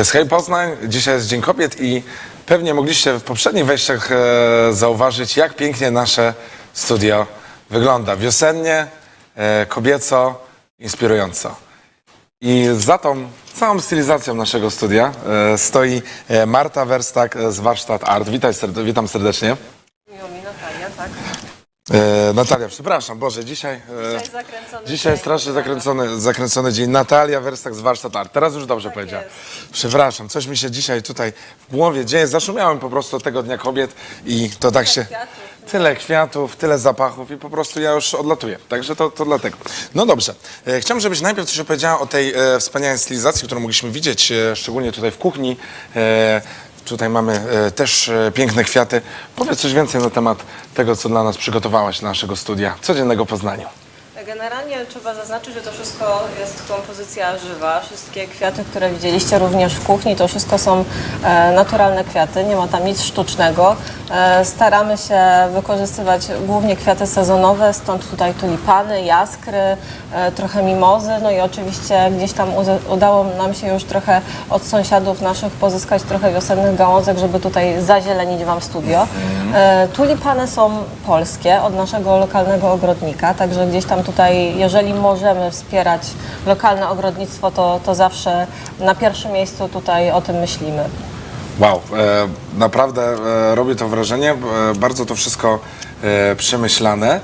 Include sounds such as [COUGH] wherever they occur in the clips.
Jest Hej Poznań, dzisiaj jest Dzień Kobiet i pewnie mogliście w poprzednich wejściach e, zauważyć, jak pięknie nasze studio wygląda. Wiosennie, e, kobieco, inspirująco. I za tą całą stylizacją naszego studia e, stoi Marta Werstak z Warsztat Art. Witaj, serde- witam serdecznie. Miło mi Natalia, tak. E, Natalia, przepraszam, Boże, dzisiaj... e, Dzisiaj zakręcony Dzisiaj dzień. strasznie zakręcony, zakręcony dzień. Natalia Werstak z Warsztat Art. Teraz już dobrze powiedziałem. Przepraszam, coś mi się dzisiaj tutaj w głowie dzieje. Zaszumiałem po prostu od tego Dnia Kobiet i to tak się... kwiatów. Tyle kwiatów, tyle zapachów i po prostu ja już odlatuję. Także to, to dlatego. No dobrze. E, chciałbym, żebyś najpierw coś opowiedziała o tej e, wspaniałej stylizacji, którą mogliśmy widzieć, e, szczególnie tutaj w kuchni. E, tutaj mamy e, też e, piękne kwiaty. Powiedz coś więcej na temat tego, co dla nas przygotowałaś dla naszego studia codziennego Poznaniu. Generalnie trzeba zaznaczyć, że to wszystko jest kompozycja żywa. Wszystkie kwiaty, które widzieliście również w kuchni, to wszystko są e, naturalne kwiaty, nie ma tam nic sztucznego. E, staramy się wykorzystywać głównie kwiaty sezonowe, stąd tutaj tulipany, jaskry, e, trochę mimozy, no i oczywiście gdzieś tam udało nam się już trochę od sąsiadów naszych pozyskać trochę wiosennych gałązek, żeby tutaj zazielenić Wam studio. E, tulipany są polskie, od naszego lokalnego ogrodnika, także gdzieś tam tutaj, jeżeli możemy wspierać lokalne ogrodnictwo, to, to zawsze na pierwszym miejscu tutaj o tym myślimy. Wow, e, naprawdę e, robi to wrażenie, e, bardzo to wszystko przemyślane.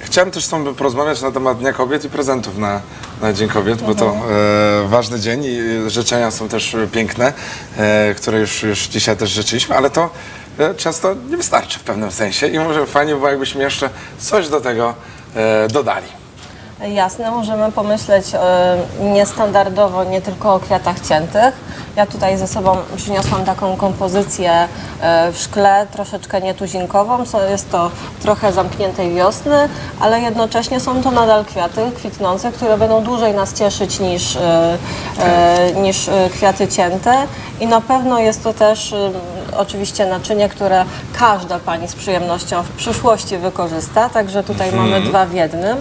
Chciałem też z Tobą porozmawiać na temat Dnia Kobiet i prezentów na, na Dzień Kobiet, bo to e, ważny dzień i życzenia są też piękne, e, które już, już dzisiaj też życzyliśmy, ale to e, często nie wystarczy w pewnym sensie i może fajnie by było, jakbyśmy jeszcze coś do tego dodali. Jasne, możemy pomyśleć e, niestandardowo, nie tylko o kwiatach ciętych. Ja tutaj ze sobą przyniosłam taką kompozycję e, w szkle, troszeczkę nietuzinkową. So- Jest to trochę zamkniętej wiosny, ale jednocześnie są to nadal kwiaty kwitnące, które będą dłużej nas cieszyć niż, e, e, niż e, kwiaty cięte. I na pewno jest to też e, oczywiście naczynie, które każda Pani z przyjemnością w przyszłości wykorzysta, także tutaj mamy dwa w jednym.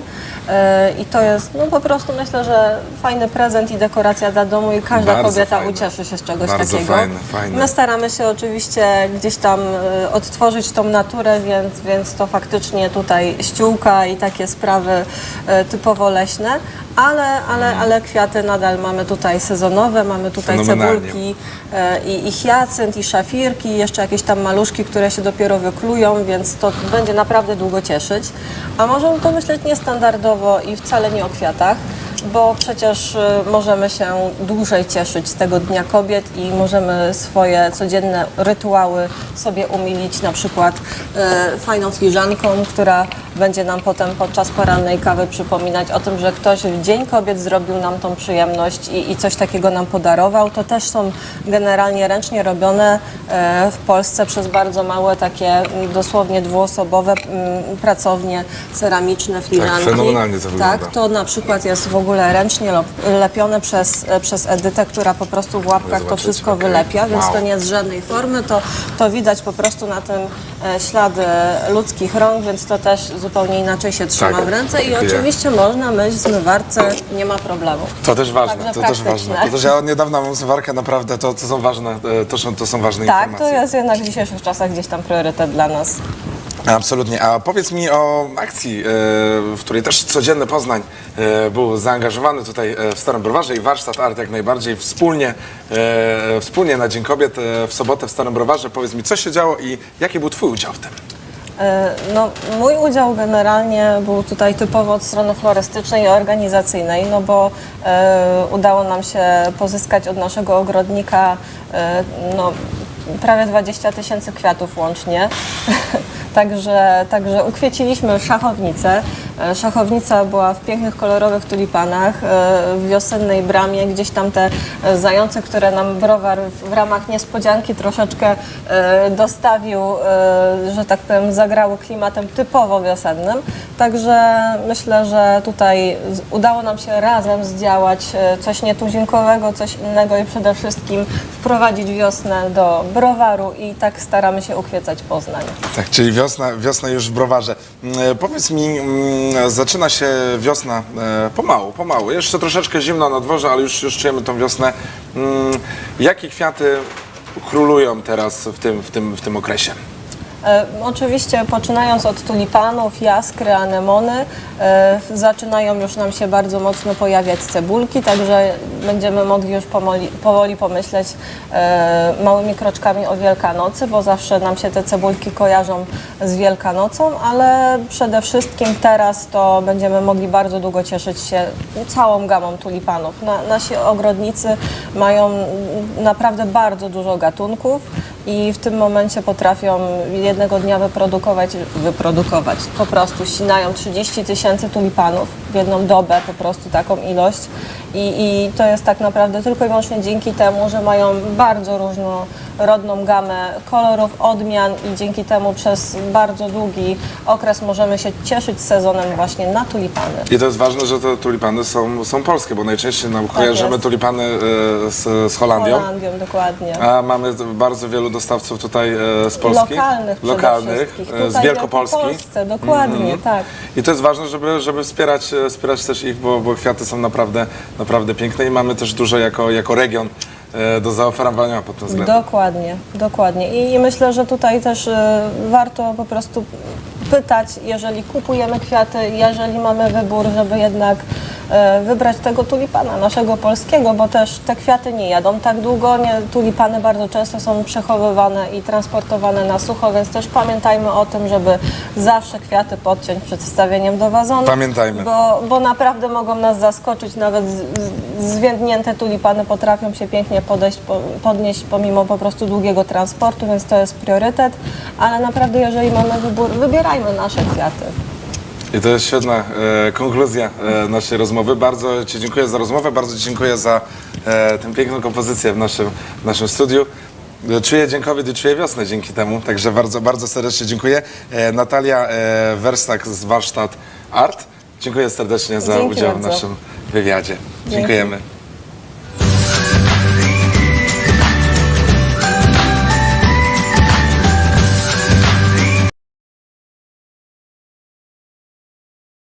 E, I to jest no po prostu myślę, że fajny prezent i dekoracja dla domu i każda Bardzo kobieta fajne. ucieszy się z czegoś Bardzo takiego. fajne, fajne. My staramy się oczywiście gdzieś tam e, odtworzyć tą naturę, więc, więc to faktycznie tutaj ściółka i takie sprawy e, typowo leśne, ale, ale, ale kwiaty nadal mamy tutaj sezonowe, mamy tutaj cebulki e, i, i hiacynt, i szafirki, jeszcze jakieś tam maluszki, które się dopiero wyklują, więc to będzie naprawdę długo cieszyć. A możemy pomyśleć niestandardowo i wcale nie o kwiatach, bo przecież y, możemy się dłużej cieszyć z tego Dnia Kobiet i możemy swoje codzienne rytuały sobie umilić na przykład y, fajną filiżanką, która będzie nam potem podczas porannej kawy przypominać o tym, że ktoś w Dzień Kobiet zrobił nam tą przyjemność i, i coś takiego nam podarował. To też są generalnie ręcznie robione e, w Polsce przez bardzo małe takie m, dosłownie dwuosobowe m, pracownie ceramiczne, filiżanki. fenomenalnie to wygląda. Tak, to na przykład jest w ogóle ręcznie lepione przez, e, przez Edytę, która po prostu w łapkach to wszystko okej. wylepia, więc Wow. to nie jest żadnej formy, to, to widać po prostu na tym e, ślady ludzkich rąk, więc to też zupełnie inaczej się trzyma Tak, w ręce i oczywiście można myć w zmywarce, nie ma problemu. To też ważne, Także to też praktyczne. ważne. To też ja od niedawna mam zmywarkę, naprawdę to, to są ważne, e, to są, to są ważne Tak, to informacje. jest jednak w dzisiejszych czasach gdzieś tam priorytet dla nas. Absolutnie. A powiedz mi o akcji, e, w której też codzienny Poznań e, był zaangażowany tutaj w Starym Browarze i Warsztat Art jak najbardziej wspólnie, wspólnie na Dzień Kobiet w sobotę w Starym Browarze. Powiedz mi, co się działo i jaki był Twój udział w tym? E, No, mój udział generalnie był tutaj typowo od strony florystycznej i organizacyjnej, no bo e, udało nam się pozyskać od naszego ogrodnika e, no, prawie 20 tysięcy kwiatów łącznie. [LAUGHS] Także, także ukwieciliśmy szachownicę. E, Szachownica była w pięknych, kolorowych tulipanach, e, w wiosennej bramie, gdzieś tam te e, zające, które nam browar w ramach niespodzianki troszeczkę dostawił, że tak powiem, zagrały klimatem typowo wiosennym. Także myślę, że tutaj udało nam się razem zdziałać coś nietuzinkowego, coś innego i przede wszystkim wprowadzić wiosnę do browaru i tak staramy się ukwiecać Poznań. Tak, czyli wiosna, wiosna już w browarze. Mm, Powiedz mi, mm, zaczyna się wiosna e, pomału, pomału. Jeszcze troszeczkę zimno na dworze, ale już, już czujemy tą wiosnę. Mm, jakie kwiaty królują teraz w tym, w tym, w tym okresie? E, Oczywiście poczynając od tulipanów, jaskry, anemony, e, zaczynają już nam się bardzo mocno pojawiać cebulki, także będziemy mogli już pomoli, powoli pomyśleć e, małymi kroczkami o Wielkanocy, bo zawsze nam się te cebulki kojarzą z Wielkanocą, ale przede wszystkim teraz to będziemy mogli bardzo długo cieszyć się całą gamą tulipanów. Na, nasi ogrodnicy mają naprawdę bardzo dużo gatunków i w tym momencie potrafią jednego dnia wyprodukować, wyprodukować, po prostu ścinają 30 tysięcy tulipanów w jedną dobę, po prostu taką ilość I, i to jest tak naprawdę tylko i wyłącznie dzięki temu, że mają bardzo różnorodną gamę kolorów, odmian i dzięki temu przez bardzo długi okres możemy się cieszyć sezonem właśnie na tulipany. I to jest ważne, że te tulipany są, są polskie, bo najczęściej nam kojarzymy Tak jest. tulipany e, z, z Holandią. Holandią, dokładnie. A mamy bardzo wielu dostawców tutaj e, z Polski. Lokalnych Lokalnych, e, z Wielkopolski. w Polsce, dokładnie, tak. I to jest ważne, żeby, żeby wspierać, e, wspierać też ich, bo, bo kwiaty są naprawdę, naprawdę piękne i mamy też dużo jako, jako region do zaoferowania pod tym względem. Dokładnie, dokładnie. I, I myślę, że tutaj też y, warto po prostu pytać, jeżeli kupujemy kwiaty, jeżeli mamy wybór, żeby jednak y, wybrać tego tulipana naszego polskiego, bo też te kwiaty nie jadą tak długo. Nie, tulipany bardzo często są przechowywane i transportowane na sucho, więc też pamiętajmy o tym, żeby zawsze kwiaty podciąć przed wstawieniem do wazonu. Pamiętajmy. Bo, bo naprawdę mogą nas zaskoczyć, nawet zwiędnięte tulipany potrafią się pięknie podejść, po, podnieść pomimo po prostu długiego transportu, więc to jest priorytet, ale naprawdę jeżeli mamy wybór, wybierajmy nasze kwiaty. I to jest świetna e, konkluzja e, naszej rozmowy. Bardzo Ci dziękuję za rozmowę, bardzo Ci dziękuję za e, tę piękną kompozycję w naszym, w naszym studiu. E, Czuję dziękowiec i czuję wiosnę dzięki temu, także bardzo, bardzo serdecznie dziękuję. E, Natalia e, Werstak z Warsztat Art. Dziękuję serdecznie za Dzięki udział w bardzo. naszym wywiadzie. Dziękujemy.